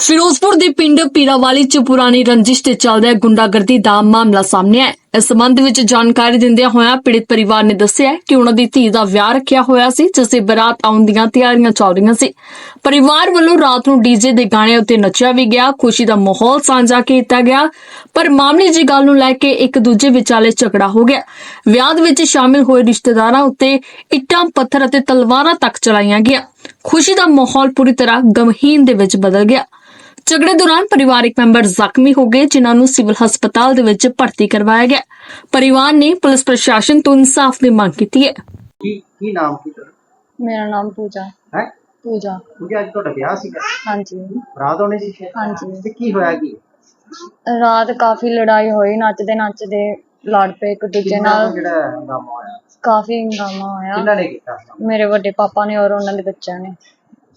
ਫਿਰੋਜ਼ਪੁਰ ਦੇ ਪਿੰਡ ਪੀਰਾਵਾਲੀ ਚ ਪੁਰਾਣੀ ਰੰਜਿਸ਼ ਤੇ ਚੱਲਦਾ ਗੁੰਡਾਗਰਦੀ ਦਾ ਮਾਮਲਾ ਸਾਹਮਣੇ ਆਇਆ ਇਸ ਸੰਬੰਧ ਵਿੱਚ ਜਾਣਕਾਰੀ ਦਿੰਦਿਆਂ ਹੋਇਆਂ ਪੀੜਿਤ ਪਰਿਵਾਰ ਨੇ ਦੱਸਿਆ ਕਿ ਉਹਨਾਂ ਦੀ ਧੀ ਦਾ ਵਿਆਹ ਰੱਖਿਆ ਹੋਇਆ ਸੀ, ਜਿਸ ਦੀ ਬਰਾਤ ਆਉਣ ਦੀਆਂ ਤਿਆਰੀਆਂ ਚੱਲ ਰਹੀਆਂ ਸੀ। ਪਰਿਵਾਰ ਵੱਲੋਂ ਰਾਤ ਨੂੰ ਡੀਜੇ ਦੇ ਗਾਣੇ ਉੱਤੇ ਨੱਚਿਆ ਵੀ ਗਿਆ, ਖੁਸ਼ੀ ਦਾ ਮਾਹੌਲ ਸਾਂਝਾ ਕੀਤਾ ਗਿਆ, ਪਰ ਮਾਮਲੇ ਦੀ ਗੱਲ ਨੂੰ ਲੈ ਕੇ ਇੱਕ ਦੂਜੇ ਵਿਚਾਲੇ ਝਗੜਾ ਹੋ ਗਿਆ। ਵਿਆਹ ਵਿੱਚ ਸ਼ਾਮਿਲ ਹੋਏ ਰਿਸ਼ਤੇਦਾਰਾਂ ਉੱਤੇ ਇੱਟਾਂ, ਪੱਥਰ ਅਤੇ ਤਲਵਾਰਾਂ ਤੱਕ ਚਲਾਈਆਂ ਗਈਆਂ। ਖੁਸ਼ੀ ਦਾ ਮਾਹੌਲ ਪੂਰੀ ਤਰ੍ਹਾਂ ਗਮਹੀਨ ਦੇ ਵਿੱਚ ਬਦਲ ਗਿਆ। ਝਗੜੇ ਦੌਰਾਨ ਪਰਿਵਾਰਕ ਮੈਂਬਰ ਜ਼ਖਮੀ ਹੋ ਗਏ ਜਿਨ੍ਹਾਂ ਨੂੰ ਸਿਵਲ ਹਸਪਤਾਲ ਦੇ ਵਿੱਚ ਭਰਤੀ ਕਰਵਾਇਆ ਗਿਆ। ਪਰਿਵਾਰ ਨੇ ਪੁਲਿਸ ਪ੍ਰਸ਼ਾਸਨ ਤੋਂ ਇਨਸਾਫ ਦੀ ਮੰਗ ਕੀਤੀ ਹੈ। ਕੀ ਕੀ ਨਾਮ ਕੀ ਮੇਰਾ ਨਾਮ ਪੂਜਾ। ਹੈ? ਪੂਜਾ। ਕਿਉਂਕਿ ਅੱਜ ਤੁਹਾਡਾ ਵਿਆਹ ਸੀਗਾ? ਹਾਂਜੀ। ਰਾਤ ਹੋਣੀ ਸੀ। ਹਾਂਜੀ। ਤੇ ਕੀ ਹੋਇਆ ਕੀ? ਰਾਤ ਕਾਫੀ ਲੜਾਈ ਹੋਈ ਨੱਚਦੇ ਨੱਚਦੇ ਲੜ ਪਏ ਇੱਕ ਦੂਜੇ ਨਾਲ। ਕੁ ਜਿਹੜਾ ਹੰਗਾਮਾ ਹੋਇਆ? ਕਾਫੀ ਹੰਗਾਮਾ ਹੋਇਆ। ਕਿੰਨਾ ਨੇ ਕੀਤਾ ਹੰਗਾਮਾ? ਮੇਰੇ ਵੱਡੇ ਪਾਪਾ ਨੇ ਔਰ ਉਹਨਾਂ ਦੇ ਬੱਚਿਆਂ ਨੇ।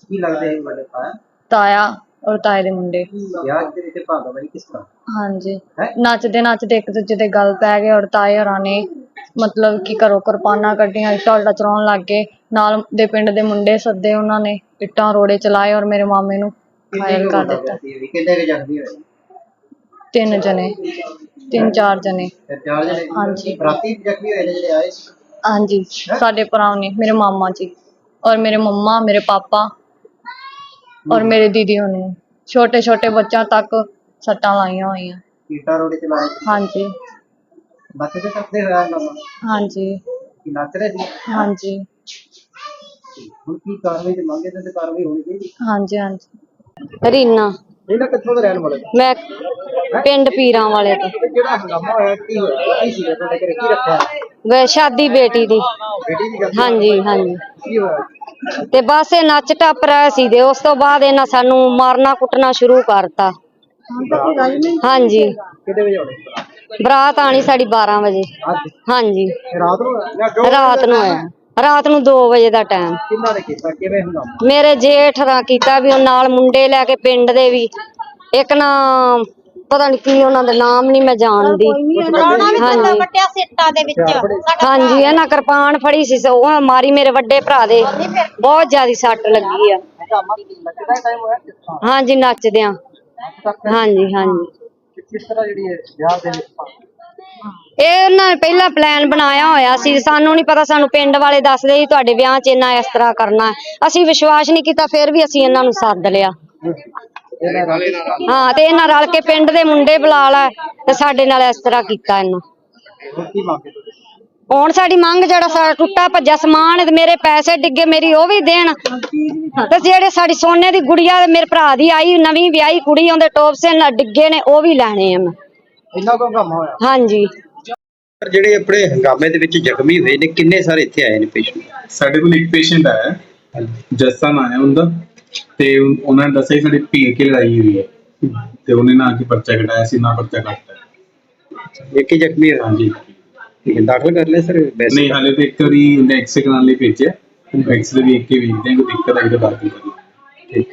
ਕੀ ਲੱਗਦਾ ਹੈ ਵੱਡੇ ਪਾ ਤਾਇਆ ਔਰ ਤਾਏ ਦੇ ਮੁੰਡੇ। ਵਿਆਹ ਦੇ ਵਿੱਚ ਭਾਗਾ ਬਈ ਕਿਸ ਤਰ੍ਹਾਂ? ਹਾਂਜੀ। ਹੈਂ? ਨੱਚਦੇ ਨੱਚਦੇ ਇੱਕ ਦੂਜੇ ਦੇ ਗਲ ਪੈ ਗਏ ਔਰ ਤਾਏ ਹੋਰਾਂ ਨੇ ਮਤਲਬ ਕਿ ਘਰੋਂ ਕਿਰਪਾਨਾਂ ਕੱਢੀਆਂ ਇੱਟਾਂ ਚਲਾਉਣ ਲੱਗ ਗਏ। ਨਾਲ ਦੇ ਪਿੰਡ ਦੇ ਮੁੰਡੇ ਸੱਦੇ ਉਹਨਾਂ ਨੇ ਇੱਟਾਂ ਰੋੜੇ ਚਲਾਏ ਔਰ ਮੇਰੇ ਮਾਮੇ ਨੂੰ ਘਾਇਲ ਕਰ ਦਿੱਤਾ। ਕਿੰਨੇ ਕੁ ਜ਼ਖਮੀ ਹੋਏ? ਤਿੰਨ ਜਣੇ ਤਿੰਨ ਚਾਰ ਜਣੇ। ਤੇ ਚਾਰ ਜਣੇ ਹਾਂਜੀ। ਰਾਤੀ ਜ਼ਖਮੀ ਹੋਏ ਨੇ ਜਿਹੜੇ ਆਏ ਸੀ? ਹਾਂਜੀ ਸਾਡੇ ਭਰਾ ਨੇ ਮੇਰੇ ਮਾਮਾ ਜੀ ਔਰ ਮੇਰੇ ਮੰਮਾ ਮੇਰੇ ਪਾਪਾ ਔਰ ਮੇਰੇ ਦੀਦੀ ਹੋਣੀ। ਛੋਟੇ ਛੋਟੇ ਬੱਚਿਆਂ ਤੱਕ ਸੱਟਾਂ ਲਾਈਆਂ ਹੋਈਆਂ। ਕੀਟਾ ਰੋੜੇ ਚਲਾਏ ਸੀ। ਹਾਂਜੀ। ਨੱਚਦੇ ਟੱਪਦੇ ਹੋਇਆ ਹੰਗਾਮਾ ਹਾਂਜੀ। ਕੀ ਨੱਚ ਰਹੇ ਸੀ? ਹਾਂਜੀ। ਹੁਣ ਕੀ ਕਾਰਵਾਈ ਤੇ ਮੰਗੇ ਤੇ ਕਾਰਵਾਈ ਹੋਣੀ ਚਾਹੀਦੀ? ਹਾਂਜੀ ਹਾਂਜੀ। ਰੀਨਾ। ਇਹਨਾਂ ਕਿੱਥੋਂ ਦੇ ਰਹਿਣ ਵਾਲੇ? ਮੈਂ ਪਿੰਡ ਪੀਰਾਂ ਵਾਲੇ ਤੋਂ। ਤੇ ਜਿਹੜਾ ਹੰਗਾਮਾ ਹੋਇਆ? ਕੀ ਹੋਇਆ? ਕੀ ਸੀਗਾ ਤੁਹਾਡੇ ਘਰੇ ਕੀ ਰੱਖਿਆ? ਵੇ ਸ਼ਾਦੀ ਬੇਟੀ ਦੀ। ਬੇਟੀ ਦੀ ਗੱਲ ਹਾਂਜੀ ਹਾਂਜੀ। ਕੀ ਹੋਇਆ? ਤੇ ਬਸ ਇਹ ਨੱਚ ਟੱਪ ਰਿਹਾ ਸੀ ਤੇ ਉਸ ਤੋਂ ਬਾਅਦ ਇਹਨਾਂ ਸਾਨੂੰ ਮਾਰਨਾ ਕੁੱਟਣਾ ਸ਼ੁਰੂ ਕਰਤਾ। ਹਾਂਜੀ। ਵਜੇ ਬਰਾਤ ਆਣੀ ਸਾਡੀ 12 ਵਜੇ। ਅੱਜ ਹਾਂਜੀ। ਰਾਤ ਨੂੰ ਹੋਇਆ? ਰਾਤ ਨੂੰ ਆਇਆ ਰਾਤ ਨੂੰ 2 ਵਜੇ ਦਾ ਟਾਈਮ। ਕਿੰਨਾ ਨੇ ਕੀਤਾ? ਕਿਵੇਂ ਹੰਗਾਮਾ? ਮੇਰੇ ਜੇਠ ਦਾ ਕੀਤਾ ਵੀ ਉਹ ਨਾਲ ਮੁੰਡੇ ਲੈ ਕੇ ਪਿੰਡ ਦੇ ਵੀ। ਇੱਕ ਨਾ ਪਤਾ ਨਹੀਂ ਕੀ ਉਹਨਾਂ ਦਾ ਨਾਮ ਨਹੀਂ ਮੈਂ ਜਾਣਦੀ। ਹਾਂਜੀ। ਵੱਟਿਆ ਸਿੱਟਾਂ ਦੇ ਵਿੱਚ। ਹਾਂਜੀ ਇਹਨਾਂ ਕਿਰਪਾਨ ਫੜੀ ਸੀ ਸੋ ਉਹ ਮਾਰੀ ਮੇਰੇ ਵੱਡੇ ਭਰਾ ਦੇ। ਬਹੁਤ ਜ਼ਿਆਦਾ ਸੱਟ ਲੱਗੀ ਆ। ਹਾਂਜੀ ਨੱਚਦਿਆਂ ਹਾਂਜੀ ਹਾਂਜੀ। ਕਿਸ ਤਰ੍ਹਾਂ ਜਿਹੜੀ ਹੈ ਵਿਆਹ ਦੇ ਵਿੱਚ? ਇਹ ਉਹਨਾਂ ਨੇ ਪਹਿਲਾਂ ਪਲਾਨ ਬਣਾਇਆ ਹੋਇਆ ਸੀ। ਸਾਨੂੰ ਨਹੀਂ ਪਤਾ ਸਾਨੂੰ ਪਿੰਡ ਵਾਲੇ ਦੱਸਦੇ ਸੀ ਤੁਹਾਡੇ ਵਿਆਹ 'ਚ ਇਹਨਾਂ ਇਸ ਤਰ੍ਹਾਂ ਕਰਨਾ। ਹੈ। ਅਸੀਂ ਵਿਸ਼ਵਾਸ ਨਹੀਂ ਕੀਤਾ ਫਿਰ ਵੀ ਅਸੀਂ ਇਹਨਾਂ ਨੂੰ ਸੱਦ ਲਿਆ। ਹਾਂ ਤੇ ਇਹਨਾਂ ਰਲ ਕੇ ਪਿੰਡ ਦੇ ਮੁੰਡੇ ਬੁਲਾ ਲੈ ਤੇ ਸਾਡੇ ਨਾਲ ਇਸ ਤਰ੍ਹਾਂ ਕੀਤਾ ਇਹਨਾਂ। ਹੁਣ ਸਾਡੀ ਮੰਗ ਜਿਹੜਾ ਸਾਡਾ ਟੁੱਟਾ ਭੱਜਾ ਸਮਾਨ ਤੇ ਮੇਰੇ ਪੈਸੇ ਡਿੱਗੇ ਮੇਰੀ ਉਹ ਵੀ ਦੇਣ। ਤੇ ਜਿਹੜੇ ਸਾਡੀ ਸੋਨੇ ਦੀ ਗੁੜੀਆ ਮੇਰੇ ਭਰਾ ਦੀ ਆਈ ਨਵੀਂ ਵਿਆਹੀ ਕੁੜੀ ਉਹਦੇ ਟੋਪਸੇ ਨਾਲ ਡਿੱਗੇ ਨੇ ਉਹ ਵੀ ਲੈਣੇ ਆ ਮੈਂ। ਇੰਨਾ ਕੋ ਹੰਗਾਮਾ ਹੋਇਆ? ਹਾਂਜੀ। ਜਿਹੜੇ ਆਪਣੇ ਹੰਗਾਮੇ ਦੇ ਵਿੱਚ ਜ਼ਖਮੀ ਹੋਏ ਨੇ ਕਿੰਨੇ ਸਾਰੇ ਇੱਥੇ ਆਏ ਨੇ ਪੇਸ਼ੈਂਟ? ਸਾਡੇ ਕੋਲ ਇੱਕ ਪੇਸ਼ੈਂਟ ਆਇਆ ਹੈ। ਜੱਸਾ ਨਾਂ ਹੈ ਉਹਦਾ ਤੇ ਉਹਨਾਂ ਨੇ ਦੱਸਿਆ ਕਿ ਸਾਡੀ ਭੀੜ ਕੀ ਲੜਾਈ ਹੋਈ ਹੈ। ਤੇ ਉਹਨੇ ਨਾ ਕਿ ਪਰਚਾ ਕਟਾਇਆ ਸੀ ਨਾ ਪਰਚਾ ਕੱਟਤਾ। ਇੱਕ ਹੀ ਜ਼ਖਮੀ ਹੋਇਆ ਹਾਂਜੀ। ਠੀਕ ਹੈ ਦਾਖਲ ਕਰ ਲਿਆ ਸਰ ਵੈਸੇ? ਨਹੀਂ ਹਾਲੇ ਤੇ ਇੱਕ ਵਾਰੀ ਐਕਸਰੇ ਕਰਾਉਣ ਲਈ ਭੇਜਿਆ। ਐਕਸਰੇ ਵੇਖ ਕੇ ਵੇਖਦੇ ਹਾਂ ਕੋਈ ਦਿੱਕਤ ਆਈ ਤਾਂ ਵਿੱਚ। ਕਰਾਂਗੇ।